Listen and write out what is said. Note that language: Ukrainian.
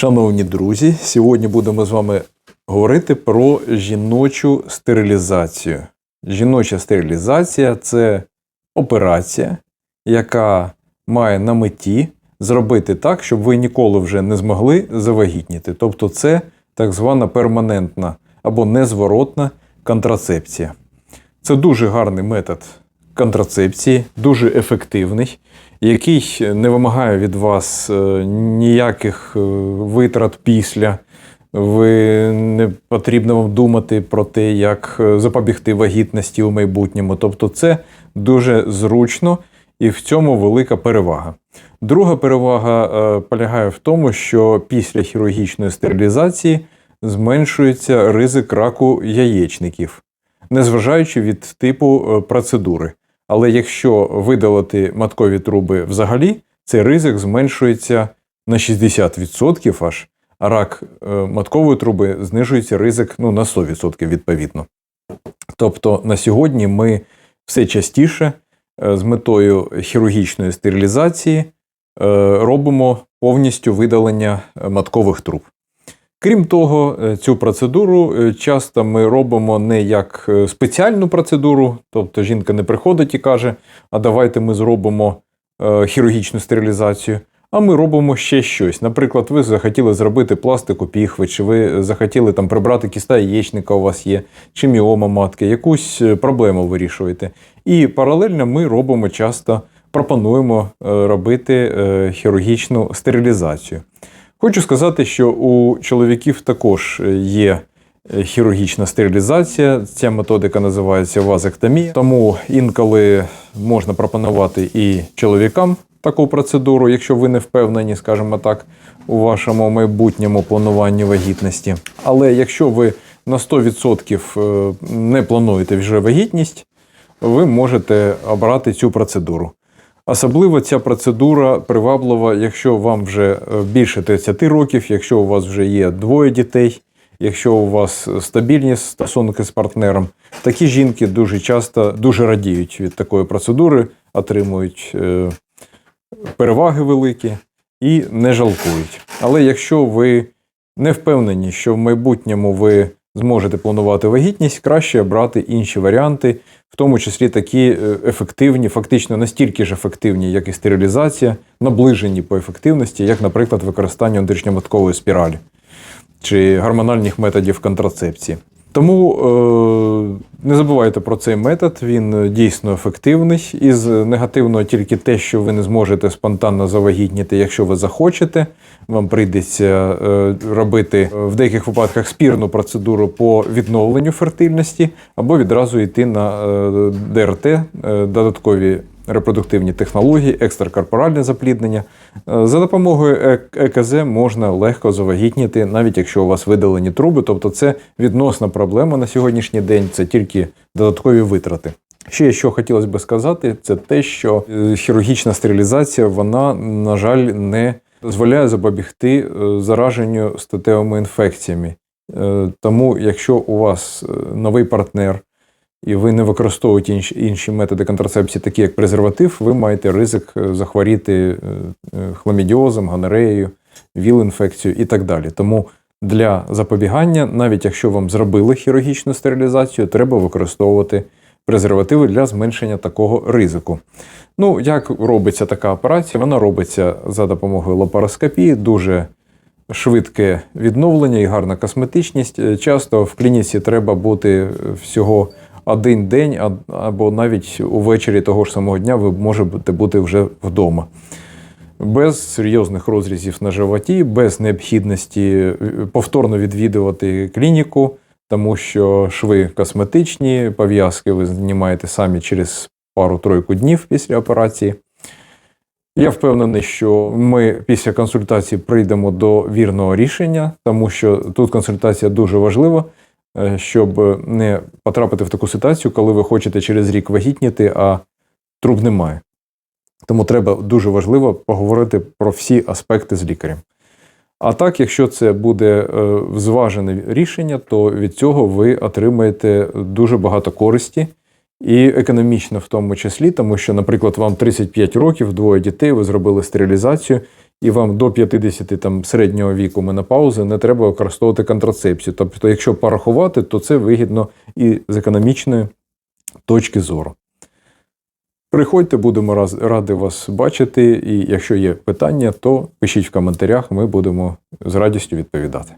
Шановні друзі, сьогодні будемо з вами говорити про жіночу стерилізацію. Жіноча стерилізація це операція, яка має на меті зробити так, щоб ви ніколи вже не змогли завагітніти. Тобто, це так звана перманентна або незворотна контрацепція. Це дуже гарний метод контрацепції, дуже ефективний, який не вимагає від вас е, ніяких е, витрат після. Ви не потрібно вам думати про те, як е, запобігти вагітності у майбутньому. Тобто, це дуже зручно і в цьому велика перевага. Друга перевага полягає в тому, що після хірургічної стерилізації зменшується ризик раку яєчників, незважаючи від типу процедури. Але якщо видалити маткові труби взагалі, цей ризик зменшується на 60% аж, а рак е, маткової труби знижується ризик ну, на 100% відповідно. Тобто на сьогодні ми все частіше е, з метою хірургічної стерилізації е, робимо повністю видалення маткових труб. Крім того, е, цю процедуру е, часто ми робимо не як е, спеціальну процедуру, тобто жінка не приходить і каже, а давайте ми зробимо хірургічну стерилізацію, а ми робимо ще щось. Наприклад, ви захотіли зробити пластику піхви, чи ви захотіли там прибрати кіста яєчника у вас є, чи міома матки, якусь проблему вирішуєте. І паралельно ми робимо часто, пропонуємо робити хірургічну стерилізацію. Хочу сказати, що у чоловіків також є е, хірургічна стерилізація. Ця методика називається вазектомія. Тому інколи можна пропонувати і чоловікам таку процедуру, якщо ви не впевнені, скажімо так, у вашому майбутньому плануванні вагітності. Але якщо ви на 100% е, не плануєте вже вагітність, ви можете обрати цю процедуру. Особливо ця процедура приваблива, якщо вам вже е, більше 30 років, якщо у вас вже є двоє дітей, якщо у вас стабільні стосунки з партнером. Такі жінки дуже часто дуже радіють від такої процедури, отримують е, переваги великі і не жалкують. Але якщо ви не впевнені, що в майбутньому ви зможете планувати вагітність, краще брати інші варіанти, в тому числі такі е, ефективні, фактично настільки ж ефективні, як і стерилізація, наближені по ефективності, як, наприклад, використання внутрішньоматкової спіралі чи гормональних методів контрацепції. Тому е, не забувайте про цей метод, він е, дійсно ефективний. Із негативного тільки те, що ви не зможете спонтанно завагітніти, якщо ви захочете. Вам прийдеться е, робити в деяких випадках спірну процедуру по відновленню фертильності, або відразу йти на ДРТ, додаткові репродуктивні технології, екстракорпоральне запліднення. Е, За допомогою Е- ЕКЗ можна легко завагітніти, навіть якщо у вас видалені труби. Тобто це відносна проблема на сьогоднішній день, це тільки додаткові витрати. Ще що хотілося би сказати, це те, що е, хірургічна стерилізація, вона, на жаль, не дозволяє запобігти зараженню статевими інфекціями. Тому, якщо у вас новий партнер, і ви не використовуєте інші, методи контрацепції, такі як презерватив, ви маєте ризик е, захворіти е, е, хламідіозом, гонореєю, віл-інфекцією і так далі. Тому для запобігання, навіть якщо вам зробили хірургічну стерилізацію, треба використовувати презервативи для зменшення такого ризику. Ну, як робиться така операція? Вона робиться за допомогою лапароскопії, дуже швидке відновлення і гарна косметичність. Часто в клініці треба бути всього один день, або навіть увечері того ж самого дня ви можете бути вже вдома. Без серйозних розрізів на животі, без необхідності е, повторно відвідувати клініку, тому що шви косметичні, пов'язки ви знімаєте самі через пару-тройку днів після операції. Я впевнений, що ми після консультації прийдемо до вірного рішення, тому що тут консультація дуже важлива, щоб не потрапити в таку ситуацію, коли ви хочете через рік вагітніти, а труб немає. Тому треба дуже важливо поговорити про всі аспекти з лікарем. А так, якщо це буде е, зважене рішення, то від цього ви отримаєте дуже багато користі і економічно в тому числі, тому що, наприклад, вам 35 років, двоє дітей, ви зробили стерилізацію, і вам до 50 там, середнього віку менопаузи не треба використовувати контрацепцію. Тобто, якщо порахувати, то це вигідно і з економічної точки зору. Приходьте, будемо раді вас бачити. І якщо є питання, то пишіть в коментарях, ми будемо з радістю відповідати.